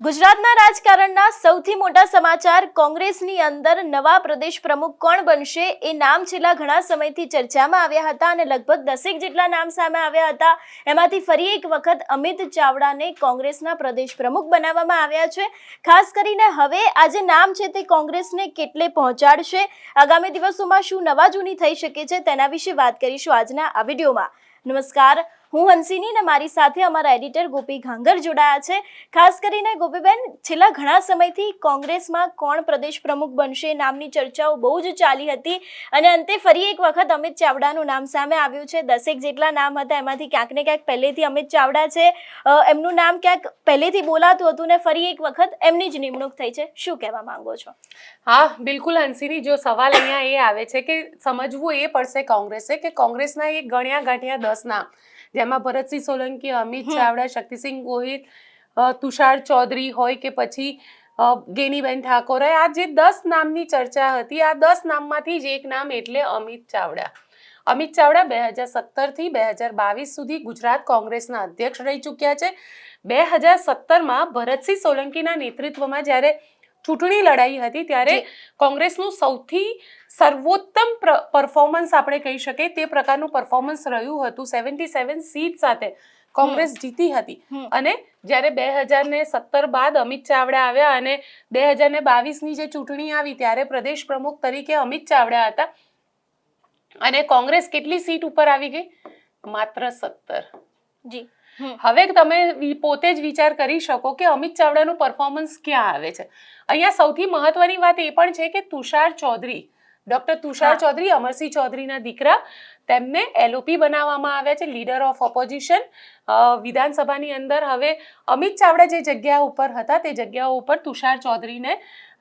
ગુજરાતના રાજકારણના સૌથી મોટા સમાચાર કોંગ્રેસની અંદર નવા પ્રદેશ પ્રમુખ કોણ બનશે એ નામ છેલ્લા ઘણા સમયથી ચર્ચામાં આવ્યા હતા અને લગભગ દસેક જેટલા નામ સામે આવ્યા હતા. એમાંથી ફરી એક વખત અમિત ચાવડાને કોંગ્રેસના પ્રદેશ પ્રમુખ બનાવવામાં આવ્યા છે. ખાસ કરીને હવે આ જે નામ છે તે કોંગ્રેસને કેટલે પહોંચાડશે? આગામી દિવસોમાં શું નવા જૂની થઈ શકે છે તેના વિશે વાત કરીશું આજના આ વિડીયોમાં. નમસ્કાર. હું હંસિની ને મારી સાથે અમારા એડિટર ગોપી ઘાંગર જોડાયા છે. ખાસ કરીને ગોપીબેન, છેલ્લા ઘણા સમયથી કોંગ્રેસમાં કોણ પ્રદેશ પ્રમુખ બનશે નામની ચર્ચાઓ બહુ જ ચાલી હતી અને અંતે ફરી એક વખત અમિત ચાવડાનું નામ સામે આવ્યું છે. દસેક જેટલા નામ હતા એમાંથી ક્યાંક ને ક્યાંક પહેલેથી અમિત ચાવડા છે. એમનું નામ ક્યાંક પહેલેથી બોલાતું હતું ને ફરી એક વખત એમની જ નિમણૂક થઈ છે. શું કહેવા માંગો છો? હા, બિલકુલ હંસીની જો સવાલ અહીંયા એ આવે છે કે સમજવું એ પડશે કોંગ્રેસે કે કોંગ્રેસના એ ગણ્યા ગાંઠ્યા દસ નામ જેમાં ભરતસિંહ સોલંકી અમિત ચાવડા શક્તિસિંહ ગોહિલ તુષાર ચૌધરી હોય કે પછી ગેનીબેન ઠાકોર આ જે દસ નામની ચર્ચા હતી આ દસ નામમાંથી જ એક નામ એટલે અમિત ચાવડા. અમિત ચાવડા બે હજાર સત્તરથી બે હજાર બાવીસ સુધી ગુજરાત કોંગ્રેસના અધ્યક્ષ રહી ચૂક્યા છે. બે હજાર સત્તરમાં ભરતસિંહ સોલંકીના નેતૃત્વમાં જ્યારે ચૂંટણી લડાઈ હતી ત્યારે કોંગ્રેસનું સૌથી સર્વોત્તમ પરફોર્મન્સ આપણે કહી શકીએ તે પ્રકારનું પરફોર્મન્સ રહ્યું હતું. સેવન્ટી સેવન સીટ સાથે કોંગ્રેસ જીતી હતી. અને જ્યારે બે હજાર ને સત્તર બાદ અમિત ચાવડા આવ્યા અને બે હજાર ને બાવીસની જે ચૂંટણી આવી ત્યારે પ્રદેશ પ્રમુખ તરીકે અમિત ચાવડા હતા. અને કોંગ્રેસ કેટલી સીટ ઉપર આવી ગઈ? માત્ર સત્તર. જી. હવે તમે પોતે જ વિચાર કરી શકો કે અમિત ચાવડાનું પરફોર્મન્સ ક્યાં આવે છે. અહીંયા સૌથી મહત્વની વાત એ પણ છે કે તુષાર ચૌધરી ડોક્ટર તુષાર ચૌધરી અમરસિંહ ચૌધરીના દીકરા તેમને એલઓપી બનાવવામાં આવ્યા છે લીડર ઓફ ઓપોઝિશન વિધાનસભાની અંદર હવે અમિત ચાવડા જે જગ્યા ઉપર હતા તે જગ્યાઓ ઉપર તુષાર ચૌધરીને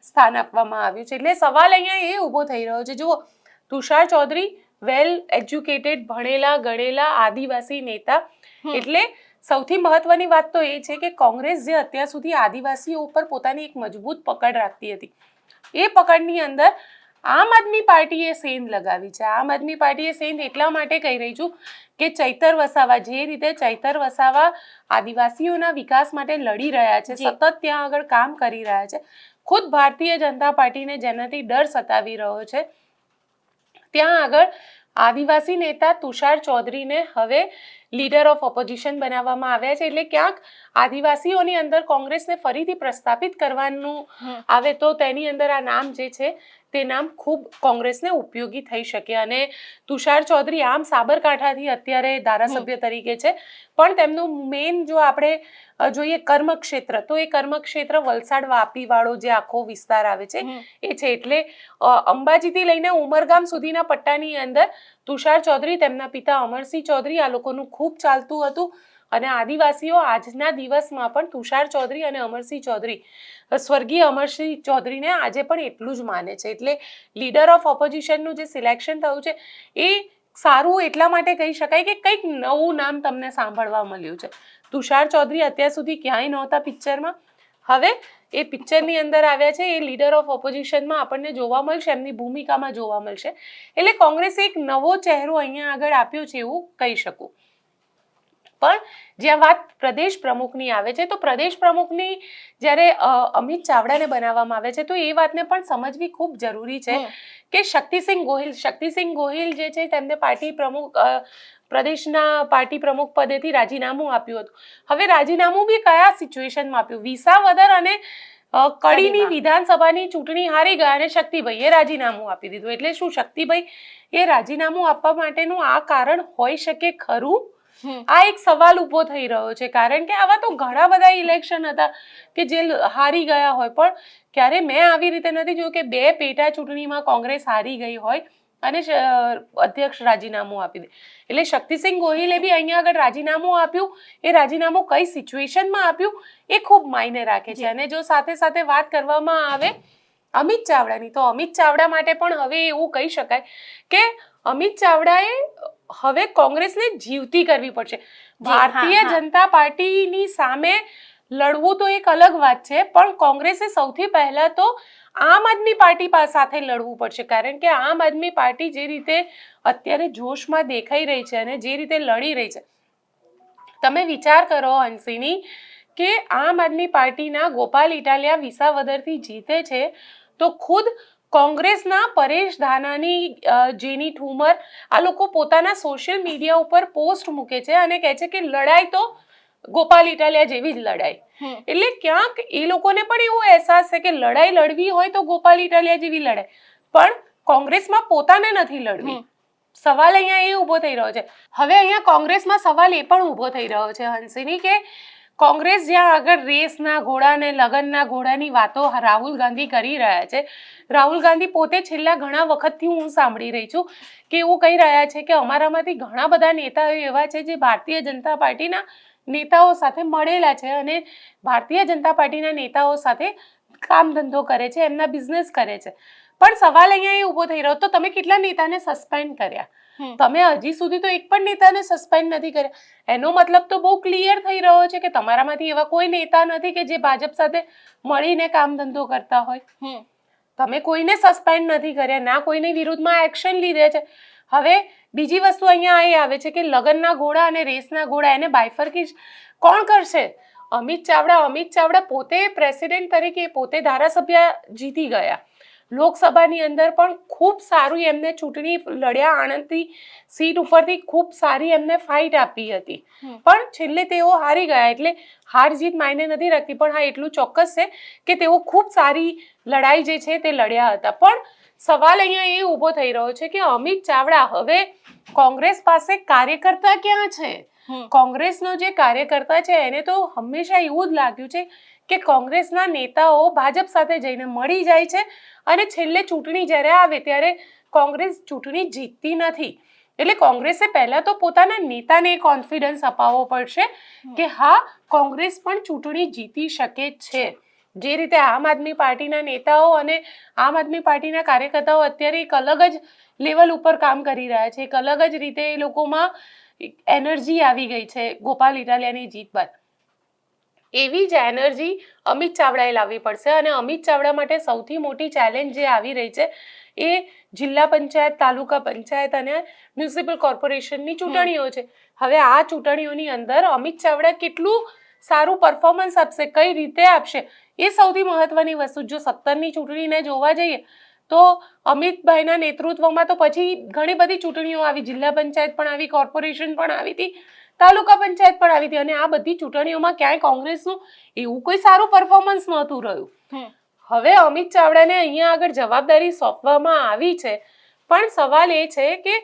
સ્થાન આપવામાં આવ્યું છે. એટલે સવાલ અહીંયા એ ઊભો થઈ રહ્યો છે જુઓ તુષાર ચૌધરી વેલ એજ્યુકેટેડ ભણેલા ગણેલા આદિવાસી નેતા. એટલે સૌથી મહત્વની વાત તો એ છે કે કોંગ્રેસ જે અત્યાર સુધી આદિવાસીઓ ઉપર પોતાની એક મજબૂત પકડ રાખતી હતી એ પકડની અંદર આમ આદમી પાર્ટીએ સેંધ લગાવી છે. આમ આદમી પાર્ટીએ સેંધ એટલા માટે કહી રહી છું કે ચૈતર વસાવા જે રીતે ચૈતર વસાવા આદિવાસીઓના વિકાસ માટે લડી રહ્યા છે સતત ત્યાં આગળ કામ કરી રહ્યા છે ખુદ ભારતીય જનતા પાર્ટીને જેનાથી ડર સતાવી રહ્યો છે ત્યાં આગળ આદિવાસી નેતા તુષાર ચૌધરીને હવે લીડર ઓફ ઓપોઝિશન બનાવવામાં આવ્યા છે. એટલે ક્યાંક આદિવાસીઓની અંદર કોંગ્રેસને ફરીથી પ્રસ્થાપિત કરવાનું આવે તો તેની અંદર આ નામ જે છે તે નામ ખૂબ કોંગ્રેસને ઉપયોગી થઈ શકે અને તુષાર ચૌધરી આમ સાબરકાંઠાથી અત્યારે ધારાસભ્ય તરીકે છે. પણ તેમનું મેઇન જો આપણે જોઈએ કર્મક્ષેત્ર તો એ કર્મક્ષેત્ર વલસાડ વાપી વાળો જે આખો વિસ્તાર આવે છે એ છે. એટલે અંબાજીથી લઈને ઉમરગામ સુધીના પટ્ટાની અંદર તુષાર ચૌધરી તેમના પિતા અમરસિંહ ચૌધરી આ લોકોનું ખૂબ ચાલતું હતું. અને આદિવાસીઓ આજના દિવસમાં પણ તુષાર ચૌધરી અને અમરસિંહ ચૌધરી સ્વર્ગીય અમરસિંહ ચૌધરીને આજે પણ એટલું જ માને છે. એટલે લીડર ઓફ ઓપોઝિશનનું જે સિલેક્શન થયું છે, એ સારું એટલા માટે કહી શકાય કે કંઈક નવું નામ તમને સાંભળવા મળ્યું છે. તુષાર ચૌધરી અત્યાર સુધી ક્યાંય નહોતા પિક્ચરમાં. હવે એ પિક્ચરની અંદર આવ્યા છે, એ લીડર ઓફ ઓપોઝિશનમાં આપણને જોવા મળશે, એમની ભૂમિકામાં જોવા મળશે. એટલે કોંગ્રેસે એક નવો ચહેરો અહીંયા આગળ આપ્યો છે એવું કહી શકું. પણ જ્યાં વાત પ્રદેશ પ્રમુખની આવે છે તો પ્રદેશ પ્રમુખની જ્યારે અમિત ચાવડાને બનાવવામાં આવે છે તો એ વાતને પણ સમજવી ખૂબ જરૂરી છે કે શક્તિસિંહ ગોહિલ શક્તિસિંહ ગોહિલ જે છે તેમને પાર્ટી પ્રમુખ પ્રદેશના પાર્ટી પ્રમુખ પદેથી રાજીનામું આપ્યું હતું. હવે રાજીનામું બી કયા સિચ્યુએશનમાં આપ્યું? વિસાવદર અને કડીની વિધાનસભાની ચૂંટણી હારી ગયા અને શક્તિભાઈએ રાજીનામું આપી દીધું. એટલે શું શક્તિભાઈ એ રાજીનામું આપવા માટેનું આ કારણ હોઈ શકે ખરું. આ એક સવાલ ઊભો થઈ રહ્યો છે કારણ કે આવા તો ઘણા બધા ઇલેક્શન હતા કે જે હારી ગયા હોય પણ ક્યારે મેં આવી રીતે નથી જોયું કે બે પેટા ચૂંટણીમાં કોંગ્રેસ હારી ગઈ હોય અને અધ્યક્ષ રાજીનામું આપી દે. એટલે શક્તિસિંહ ગોહિલે બી અહીંયા આગળ રાજીનામું આપ્યું એ રાજીનામું કઈ સિચ્યુએશનમાં આપ્યું એ ખૂબ માયને રાખે છે. અને જો સાથે સાથે વાત કરવામાં આવે અમિત ચાવડાની તો અમિત ચાવડા માટે પણ હવે એવું કહી શકાય કે અમિત ચાવડાએ હવે કોંગ્રેસને જીવતી કરવી પડશે. ભારતીય જનતા પાર્ટીની સામે લડવું તો એક અલગ વાત છે પણ કોંગ્રેસે સૌથી પહેલા તો આમ આદમી પાર્ટી સાથે લડવું પડશે. કારણ કે આમ આદમી પાર્ટી જે રીતે અત્યારે જોશમાં દેખાઈ રહી છે અને જે રીતે લડી રહી છે. તમે વિચાર કરો હંસીની કે આમ આદમી પાર્ટીના ગોપાલ ઇટાલિયા વિસાવદરથી જીતે છે તો ખુદ કોંગ્રેસના પરેશ ધાનાની જેની ઠુમર આ લોકો પોતાના સોશિયલ મીડિયા ઉપર પોસ્ટ મૂકે છે અને કહે છે કે લડાઈ તો ગોપાલ ઇટાલિયા જેવી જ લડાઈ. એટલે ક્યાંક એ લોકોને પણ એવો અહેસાસ છે કે લડાઈ લડવી હોય તો ગોપાલ ઇટાલિયા જેવી લડાઈ. પણ કોંગ્રેસમાં પોતાને નથી લડવી. સવાલ અહીંયા એ ઊભો થઈ રહ્યો છે. હવે અહીંયા કોંગ્રેસમાં સવાલ એ પણ ઊભો થઈ રહ્યો છે હંસિની કે કોંગ્રેસ જ્યાં આગળ રેસના ઘોડા અને લગનના ઘોડાની વાતો રાહુલ ગાંધી કરી રહ્યા છે રાહુલ ગાંધી પોતે છેલ્લા ઘણા વખતથી હું સાંભળી રહી છું કે એવું કહી રહ્યા છે કે અમારામાંથી ઘણા બધા નેતાઓ એવા છે જે ભારતીય જનતા પાર્ટીના નેતાઓ સાથે મળેલા છે અને ભારતીય જનતા પાર્ટીના નેતાઓ સાથે કામ ધંધો કરે છે, એમના બિઝનેસ કરે છે પણ સવાલ અહીંયા એ ઊભો થઈ રહ્યો, તો તમે કેટલા નેતાને સસ્પેન્ડ કર્યા. તમે હજી સુધી તો એક પણ નેતાને સસ્પેન્ડ નથી કર્યા. એનો મતલબ તો બહુ ક્લિયર થઈ રહ્યો છે કે તમારામાંથી એવા કોઈ નેતા નથી કે જે ભાજપ સાથે મળીને કામ ધંધો કરતા હોય. તમે કોઈને સસ્પેન્ડ નથી કર્યા ના કોઈની વિરુદ્ધમાં એક્શન લીધે છે. હવે બીજી વસ્તુ અહીંયા એ આવે છે કે લગ્નના ઘોડા અને રેસના ઘોડા એને બાયફરકી કોણ કરશે? અમિત ચાવડા અમિત ચાવડા પોતે પ્રેસિડેન્ટ તરીકે પોતે ધારાસભ્ય જીતી ગયા. લોકસભાની અંદર પણ ખૂબ સારું એમને ચૂંટણી લડ્યા આણંદથી સીટ ઉપરથી ખૂબ સારી એમને ફાઇટ આપી હતી. પણ છેલ્લે તેઓ હારી ગયા એટલે હાર જીત માયને નથી રાખતી. પણ હા એટલું ચોક્કસ છે કે તેઓ ખૂબ સારી લડાઈ જે છે તે લડ્યા હતા. પણ સવાલ અહીંયા એ ઊભો થઈ રહ્યો છે કે અમિત ચાવડા હવે કોંગ્રેસ પાસે કાર્યકર્તા ક્યાં છે? કોંગ્રેસનો જે કાર્યકર્તા છે એને તો હંમેશા એવું જ લાગ્યું છે કે કોંગ્રેસના નેતાઓ ભાજપ સાથે જઈને મળી જાય છે અને છેલ્લે ચૂંટણી જ્યારે આવે ત્યારે કોંગ્રેસ ચૂંટણી જીતતી નથી. એટલે કોંગ્રેસે પહેલા તો પોતાના નેતાને કોન્ફિડન્સ અપાવવો પડશે કે હા કોંગ્રેસ પણ ચૂંટણી જીતી શકે છે. જે રીતે આમ આદમી પાર્ટીના નેતાઓ અને આમ આદમી પાર્ટીના કાર્યકર્તાઓ અત્યારે એક અલગ જ લેવલ ઉપર કામ કરી રહ્યા છે. એક અલગ જ રીતે એ લોકોમાં એનર્જી આવી ગઈ છે. ગોપાલ ઇટાલિયાની જીત બાદ. એવી જ એનર્જી અમિત ચાવડાએ લાવવી પડશે અને અમિત ચાવડા માટે સૌથી મોટી ચેલેન્જ જે આવી રહી છે એ જિલ્લા પંચાયત તાલુકા પંચાયત અને મ્યુનિસિપલ કોર્પોરેશનની ચૂંટણીઓ છે. હવે આ ચૂંટણીઓની અંદર અમિત ચાવડા કેટલું સારું પરફોર્મન્સ આપશે કઈ રીતે આપશે એ સૌથી મહત્વની વસ્તુ. જો સત્તરની ચૂંટણીને જોવા જઈએ તો અમિતભાઈના નેતૃત્વમાં તો પછી ઘણી બધી ચૂંટણીઓ આવી જિલ્લા પંચાયત પણ આવી કોર્પોરેશન પણ આવી હતી. તાલુકા પંચાયત પણ આવી હતી અને આ બધી ચૂંટણીઓમાં ક્યાંય કોંગ્રેસનું એવું કોઈ સારું પરફોર્મન્સ નહોતું રહ્યું. હવે અમિત ચાવડાને અહીંયા આગળ જવાબદારી સોંપવામાં આવી છે. પણ સવાલ એ છે કે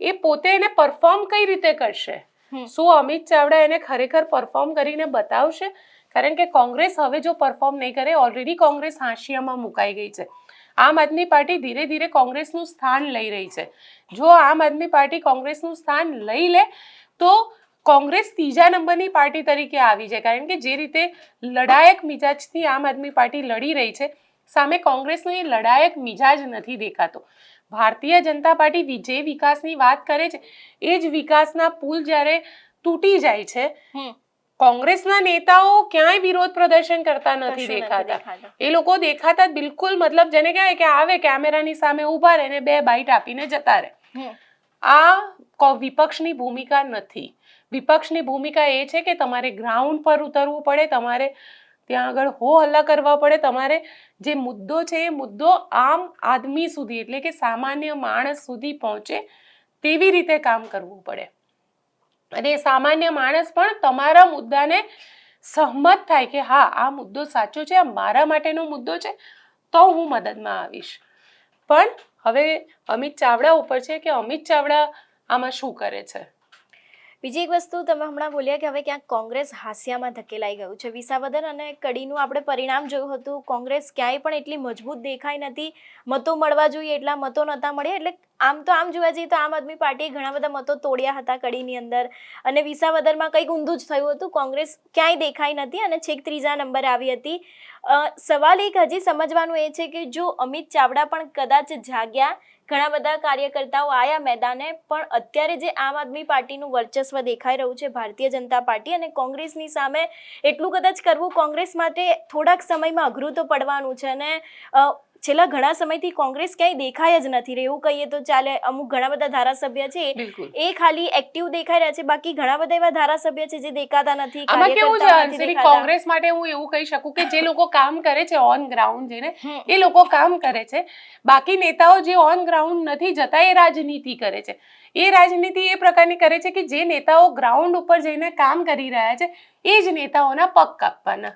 એ પોતે એને પરફોર્મ કઈ રીતે કરશે? શું અમિત ચાવડા એને ખરેખર પરફોર્મ કરીને બતાવશે? કારણ કે કોંગ્રેસ હવે જો પરફોર્મ નહીં કરે ઓલરેડી કોંગ્રેસ હાંશિયામાં મુકાઈ ગઈ છે. આમ આદમી પાર્ટી ધીરે ધીરે કોંગ્રેસનું સ્થાન લઈ રહી છે. જો આમ આદમી પાર્ટી કોંગ્રેસનું સ્થાન લઈ લે તો કોંગ્રેસ ત્રીજા નંબરની પાર્ટી તરીકે આવી જાય કારણ કે જે રીતે લડાયક મિજાજથી આમ આદમી પાર્ટી લડી રહી છે સામે કોંગ્રેસનો એ લડાયક મિજાજ નથી દેખાતો. ભારતીય જનતા પાર્ટી જે વિકાસની વાત કરે છે એ જ વિકાસના પુલ જ્યારે તૂટી જાય છે કોંગ્રેસના નેતાઓ ક્યાંય વિરોધ પ્રદર્શન કરતા નથી દેખાતા. એ લોકો દેખાતા બિલકુલ મતલબ જેને કહેવાય કે આવે કેમેરાની સામે ઊભા રહે ને બે બાઇટ આપીને જતા રહે. આ કો- વિપક્ષની ભૂમિકા નથી. વિપક્ષની ભૂમિકા એ છે કે તમારે ગ્રાઉન્ડ પર ઉતરવું પડે, તમારે ત્યાં આગળ હો હલ્લા કરવા પડે, તમારે જે મુદ્દો છે એ મુદ્દો આમ આદમી સુધી, એટલે કે સામાન્ય માણસ સુધી પહોંચે તેવી રીતે કામ કરવું પડે. અને સામાન્ય માણસ પણ તમારા મુદ્દાને સહમત થાય કે હા, આ મુદ્દો સાચો છે, આ મારા માટેનો મુદ્દો છે, તો હું મદદમાં આવીશ. પણ હવે અમિત ચાવડા ઉપર છે કે અમિત ચાવડા આમાં શું કરે છે? બીજી એક વસ્તુ તમે હમણાં બોલ્યા કે હવે ક્યાંક કોંગ્રેસ હાસ્યામાં ધકેલાઈ ગયું છે. વિસાવદર અને કડીનું આપણે પરિણામ જોયું હતું. કોંગ્રેસ ક્યાંય પણ એટલી મજબૂત દેખાઈ નથી. મતો મળવા જોઈએ એટલા મતો નહોતા મળ્યા. એટલે આમ તો આમ જોવા જઈએ તો આમ આદમી પાર્ટીએ ઘણા બધા મતો તોડ્યા હતા કડીની અંદર. અને વિસાવદરમાં કંઈક ઊંધું જ થયું હતું. કોંગ્રેસ ક્યાંય દેખાઈ નથી અને છેક ત્રીજા નંબરે આવી હતી. સવાલ એક હજી સમજવાનું એ છે કે જો અમિત ચાવડા પણ કદાચ જાગ્યા ઘણા બધા કાર્યકર્તાઓ આયા મેદાને, પણ અત્યારે જે આમ આદમી પાર્ટીનું વર્ચસ્વ દેખાઈ રહ્યું છે, ભારતીય જનતા પાર્ટી અને કોંગ્રેસની સામે, એટલું કદાચ કરવું કોંગ્રેસ માટે થોડાક સમયમાં અઘરું તો પડવાનું છે અને છેલ્લા ઘણા સમયથી કોંગ્રેસ ક્યાંય દેખાય જ નથી એવું કહીએ તો ચાલે અમુક ઘણા બધા ધારાસભ્ય છે એ ખાલી એક્ટિવ દેખાઈ રહ્યા છે. બાકી ઘણા બધા એવા ધારાસભ્ય છે જે દેખાતા નથી આમાં કેવું છે. કોંગ્રેસ માટે હું એવું કહી શકું કે જે લોકો કામ કરે છે ઓન ગ્રાઉન્ડ જેને એ લોકો કામ કરે છે. બાકી નેતાઓ જે ઓન ગ્રાઉન્ડ નથી જતા એ રાજનીતિ કરે છે. એ રાજનીતિ એ પ્રકારની કરે છે કે જે નેતાઓ ગ્રાઉન્ડ ઉપર જઈને કામ કરી રહ્યા છે એ જ નેતાઓના પગ કાપવાના.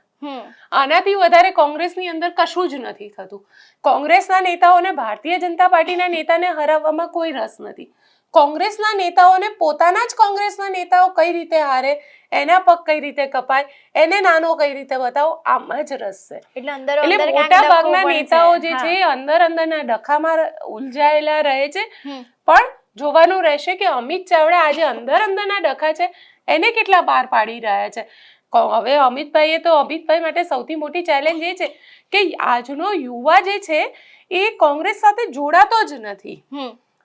આનાથી વધારે કોંગ્રેસની અંદર કશું જ નથી થતું. કોંગ્રેસના નેતાઓને ભારતીય જનતા પાર્ટીના નેતાને હરાવવામાં કોઈ રસ નથી. કોંગ્રેસના નેતાઓને પોતાના જ કોંગ્રેસના નેતાઓ કઈ રીતે હારે એના પગ કઈ રીતે કપાય એને નાનો કઈ રીતે બતાવો આમાં જ રસ છે. એટલે મોટા ભાગના નેતાઓ જે છે અંદર અંદરના ડખામાં ઉલઝાયેલા રહે છે. પણ જોવાનું રહેશે કે અમિત ચાવડા આજે અંદર અંદરના ડખા છે એને કેટલા બહાર પાડી રહ્યા છે. હવે અમિતભાઈએ તો અમિતભાઈ માટે સૌથી મોટી ચેલેન્જ એ છે કે આજનો યુવા જે છે એ કોંગ્રેસ સાથે જોડાતો જ નથી.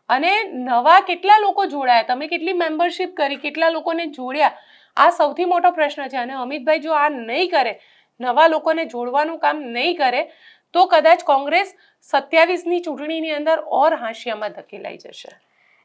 અને નવા કેટલા લોકો જોડાયા? તમે કેટલી મેમ્બરશિપ કરી? કેટલા લોકોને જોડ્યા? આ સૌથી મોટો પ્રશ્ન છે. અને અમિતભાઈ જો આ નહીં કરે નવા લોકોને જોડવાનું કામ નહીં કરે તો કદાચ કોંગ્રેસ સત્યાવીસની ચૂંટણીની અંદર ઓર હાંશિયામાં ધકેલાઈ જશે.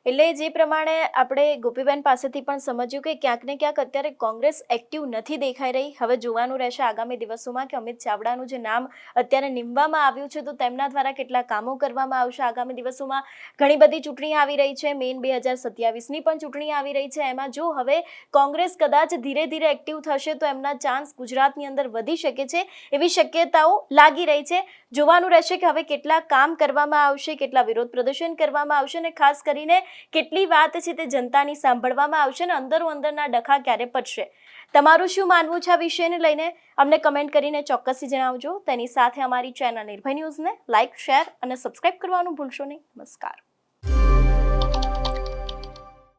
એટલે જે પ્રમાણે આપણે ગોપીબેન પાસેથી પણ સમજ્યું કે ક્યાંક ને ક્યાંક અત્યારે કોંગ્રેસ એક્ટિવ નથી દેખાઈ રહી. હવે જોવાનું રહેશે આગામી દિવસોમાં કે અમિત ચાવડાનું જે નામ અત્યારે નીમવામાં આવ્યું છે, તો તેમના દ્વારા કેટલા કામો કરવામાં આવશે આગામી દિવસોમાં? ઘણી બધી ચૂંટણી આવી રહી છે, મેઇન બે હજાર સત્યાવીસની પણ ચૂંટણી આવી રહી છે. એમાં જો હવે કોંગ્રેસ કદાચ ધીરે ધીરે એક્ટિવ થશે, તો એમના ચાન્સ ગુજરાતની અંદર વધી શકે છે, એવી શક્યતાઓ લાગી રહી છે. જોવાનું રહેશે કે હવે કેટલા કામ કરવામાં આવશે, કેટલા વિરોધ પ્રદર્શન કરવામાં આવશે અને ખાસ કરીને કેટલી વાત છે તે જનતાની સાંભળવામાં આવશે અને અંદરો અંદરના ડખા ક્યારે પડશે? તમારું શું માનવું છે આ વિષયને લઈને? અમને કમેન્ટ કરીને ચોક્કસથી જણાવજો. તેની સાથે અમારી ચેનલ નિર્ભય ન્યૂઝને લાઇક શેર અને સબસ્ક્રાઇબ કરવાનું ભૂલશો નહીં. નમસ્કાર.